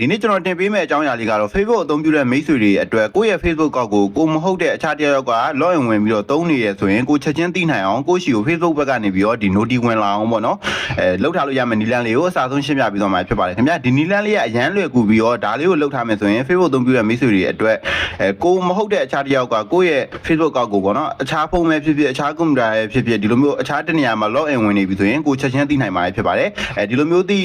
ဒီနေ့ကျွန်တော်တင်ပေးမယ့်အကြောင်းအရာလေးကတော့ Facebook အသုံးပြုတဲ့မိတ်ဆွေတွေအတွက်ကိုယ့်ရဲ့ Facebook ကောက်ကိုကိုမဟုတ်တဲ့အခြားတစ်ယောက်က login ဝင်ပြီးတော့သုံးနေရဆိုရင်ကိုချက်ချင်းသိနိုင်အောင်ကိုယ့်ရှိကို Facebook ဘက်ကနေပြီးတော့ဒီ noti ဝင်လာအောင်ပေါ့နော်အဲလောက်ထားလို့ရမယ့်နီလန်းလေးကိုအစားဆုံးရှင်းပြပြီးတော့မှာဖြစ်ပါတယ်ခင်ဗျာဒီနီလန်းလေးကအရန်လွယ်ကူပြီးတော့ဒါလေးကိုလောက်ထားမယ်ဆိုရင် Facebook အသုံးပြုတဲ့မိတ်ဆွေတွေအတွက်အဲကိုမဟုတ်တဲ့အခြားတစ်ယောက်ကကိုယ့်ရဲ့ Facebook ကောက်ကိုပေါ့နော်အခြားဖုန်းပဲဖြစ်ဖြစ်အခြားကွန်ပျူတာပဲဖြစ်ဖြစ်ဒီလိုမျိုးအခြားတစ်နေရာမှာ login ဝင်နေပြီဆိုရင်ကိုချက်ချင်းသိနိုင်မှာဖြစ်ပါတယ်အဲဒီလိုမျိုးသိ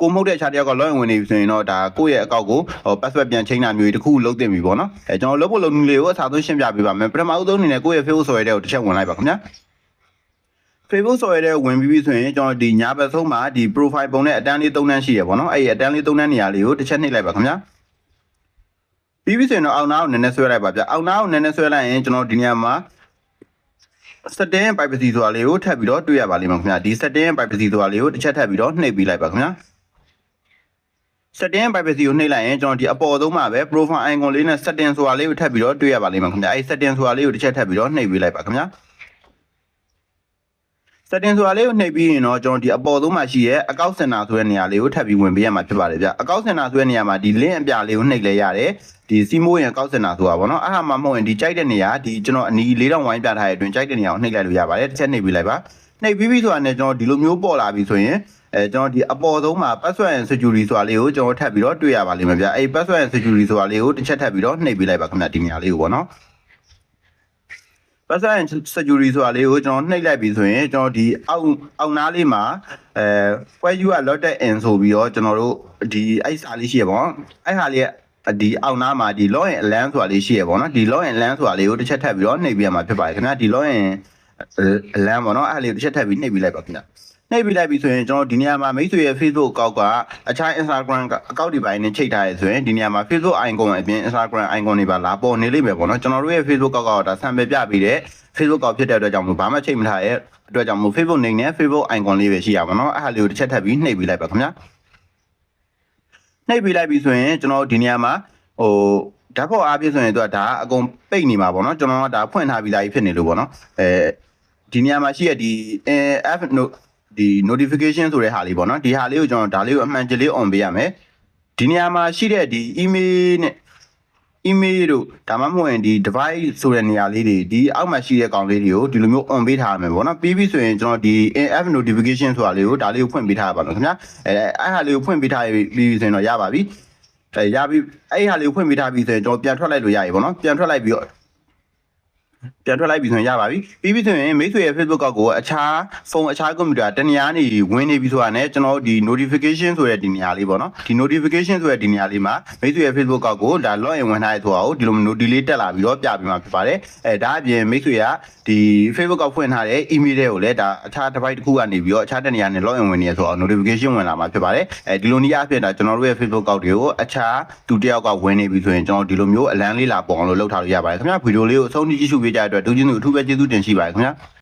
ကိုမဟုတ်တဲ့အခြားတစ်ယောက်က login ဝင်နေပြီဆိုရင်တော့ဒါကိုယ့်ရဲ့အကောက်ကိုဟို password ပြန်ချိန်တာမျိုးတွေတခုလုံးတင်ပြီပေါ့နော်အဲကျွန်တော်လုပ်ဖို့လုပ်နည်းလေးကိုအစားဆုံးရှင်းပြပေးပါမယ်ပထမဦးဆုံးအနေနဲ့ကိုယ့်ရဲ့ Facebook ဆိုရတဲ့ကိုတစ်ချက်ဝင်လိုက်ပါခင်ဗျာ Facebook ဆိုရတဲ့ဝင်ပြီးပြီဆိုရင်ကျွန်တော်ဒီညာဘက်ဆုံးမှာဒီ profile ပုံနဲ့အတန်းလေး၃တန်းရှိရပေါ့နော်အဲ့ဒီအတန်းလေး၃တန်းနေရာလေးကိုတစ်ချက်နှိပ်လိုက်ပါခင်ဗျာပြီးပြီဆိုရင်တော့အောက်နားကိုနည်းနည်းဆွဲလိုက်ပါဗျအောက်နားကိုနည်းနည်းဆွဲလိုက်ရင်ကျွန်တော်ဒီနေရာမှာ setting privacy ဆိုတာလေးကိုထပ်ပြီးတော့တွေ့ရပါလိမ့်မယ်ခင်ဗျာဒီ setting privacy ဆိုတာလေးကိုတစ်ချက်ထပ်ပြီးတော့နှိပ်ပြီးလိုက်ပါခင်ဗျာ setting privacy ကိုနှိပ်လိုက်ရင်ကျွန်တော်ဒီအပေါ်ဆုံးမှာပဲ profile icon လေးနဲ့ setting ဆိုတာလေးကိုထပ်ပြီးတော့တွေ့ရပါလိမ့်မယ်ခင်ဗျာအဲ့ setting ဆိုတာလေးကိုတစ်ချက်ထပ်ပြီးတော့နှိပ်ပြီးလိုက်ပါခင်ဗျာ setting ဆိုတာလေးကိုနှိပ်ပြီးရင်တော့ကျွန်တော်ဒီအပေါ်ဆုံးမှာရှိရဲ့အကောက်စင်တာဆိုတဲ့နေရာလေးကိုထပ်ပြီးဝင်ပေးရမှာဖြစ်ပါတယ်ဗျအကောက်စင်တာဆိုတဲ့နေရာမှာဒီ link အပြလေးကိုနှိပ်လဲရတယ်ဒီစီမိုးရင်အကောက်စင်တာဆိုတာပေါ့နော်အဲ့ဟာမှမဟုတ်ရင်ဒီကြိုက်တဲ့နေရာဒီကျွန်တော်အနီး၄တောင်ဝိုင်းပြထားတဲ့အတွင်းကြိုက်တဲ့နေရာကိုနှိပ်လိုက်လို့ရပါတယ်တစ်ချက်နှိပ်ပြီးလိုက်ပါနှိပ်ပြီးပြီဆိုတာနဲ့ကျွန်တော်ဒီလိုမျိုးပေါ်လာပြီဆိုရင် အဲကျွန်တော်ဒီအပေါ်ဆုံးမှာ password and security ဆိုတာလေးကိုကျွန်တော်ထပ်ပြီးတော့တွေ့ရပါလိမ့်မယ်ဗျအဲ့ password and security ဆိုတာလေးကိုတစ်ချက်ထပ်ပြီးတော့နှိပ်ပြီးလိုက်ပါခင်ဗျဒီနေရာလေးကိုပေါ့နော် password and security ဆိုတာလေးကိုကျွန်တော်နှိပ်လိုက်ပြီဆိုရင်ကျွန်တော်ဒီအောက်အောက်နားလေးမှာအဲ where you are logged in ဆိုပြီးတော့ကျွန်တော်တို့ဒီအဲ့စာလေးရှိရပါတော့အဲ့ဟာလေးကဒီအောက်နားမှာဒီ login alarm ဆိုတာလေးရှိရပါတော့ဒီ login alarm ဆိုတာလေးကိုတစ်ချက်ထပ်ပြီးတော့နှိပ်ပြရမှာဖြစ်ပါတယ်ခင်ဗျာဒီ login alarm ပေါ့နော်အဲ့လေးကိုတစ်ချက်ထပ်ပြီးနှိပ်ပြီးလိုက်ပါခင်ဗျာ နှိပ်ပြီးလိုက်ပြီဆိုရင်ကျွန်တော်ဒီနေရာမှာမိတ်ဆွေရဲ့ Facebook အကောက်ကအခြား Instagram အကောက်ဒီပိုင်းနဲ့ချိန်ထားရဆိုရင်ဒီနေရာမှာ Facebook icon အပြင် Instagram icon တွေပါလာပေါ်နေလိမ့်မယ်ပေါ့နော်ကျွန်တော်တို့ရဲ့ Facebook ကောက်ကဒါ sample ပြပေးတဲ့ Facebook ကောက်ဖြစ်တဲ့အတွက်ကြောင့်မို့ဘာမှချိန်မထားရဲ့အတွက်ကြောင့်မို့ Facebook နေနဲ့ Facebook icon လေးပဲရှိရပါတော့အဲ့ဟာလေးကိုတစ်ချက်ထပ်ပြီးနှိပ်ပြီးလိုက်ပါခင်ဗျာနှိပ်ပြီးလိုက်ပြီဆိုရင်ကျွန်တော်ဒီနေရာမှာဟိုဓာတ်ဖော်အားပြည့်ဆိုရင်သူကဒါအကုန်ပိတ်နေမှာပေါ့နော်ကျွန်တော်ကဒါဖွင့်ထားပြီးသားကြီးဖြစ်နေလို့ပေါ့နော်အဲဒီနေရာမှာရှိရဒီ F ဒီ notification ဆိုတဲ့ဟာလေးပေါ့နော်ဒီဟာလေးကိုကျွန်တော်ဒါလေးကိုအမှန်တလေး on ပေးရမယ်ဒီနေရာမှာရှိတဲ့ဒီ email နဲ့ email တို့ဒါမှမဟုတ်ရင်ဒီ device ဆိုတဲ့နေရာလေးတွေဒီအောက်မှာရှိတဲ့ကောင်လေးတွေကိုဒီလိုမျိုး on ပေးထားရမယ်ပေါ့နော်ပြီးပြီဆိုရင်ကျွန်တော်ဒီ app notification ဆိုတာလေးကိုဒါလေးကိုဖွင့်ပေးထားရပါတော့ခင်ဗျာအဲအဲ့ဟာလေးကိုဖွင့်ပေးထားပြီးဆိုရင်တော့ရပါပြီအဲရပြီအဲ့ဟာလေးကိုဖွင့်ပေးထားပြီးဆိုရင်ကျွန်တော်ပြန်ထွက်လိုက်လို့ရပြီပေါ့နော်ပြန်ထွက်လိုက်ပြီးတော့ ပြန်ထွက်လိုက်ပြီဆိုရင်ရပါပြီပြီးပြီဆိုရင်မိတ်ဆွေရဲ့ Facebook ကောက်ကိုအခြားဖုန်းအခြားကွန်ပျူတာတနေရာနေဝင်နေပြီဆိုတာနဲ့ကျွန်တော်ဒီ notification ဆိုတဲ့ဒီနေရာလေးပေါ့နော်ဒီ notification ဆိုတဲ့ဒီနေရာလေးမှာမိတ်ဆွေရဲ့ Facebook ကောက်ကိုဒါ login ဝင်ထားရဆိုတာကိုဒီလို noti လေးတက်လာပြီးတော့ပြပေးမှာဖြစ်ပါတယ်အဲဒါအပြင်မိတ်ဆွေကဒီ Facebook ကောက်ဖွင့်ထားတဲ့ email တွေကိုလည်းဒါအခြားတစ်ပိုက်တစ်ခုကနေပြီးတော့အခြားတနေရာနဲ့ login ဝင်နေရဆိုတော့ notification ဝင်လာမှာဖြစ်ပါတယ်အဲဒီလိုနည်းအားဖြင့်ဒါကျွန်တော်တို့ရဲ့ Facebook ကောက်တွေကိုအခြားသူတယောက်ကဝင်နေပြီဆိုရင်ကျွန်တော်ဒီလိုမျိုးအလန်းလေးလာပေါ်အောင်လို့လုပ်ထားလို့ရပါတယ်ခင်ဗျာဗီဒီယိုလေးကိုအဆုံးထိကြည့်ရှုပေးကြတဲ့အတွက်ဒုချင်းသူအထူးပဲကျေးဇူးတင်ရှိပါတယ်ခင်ဗျာ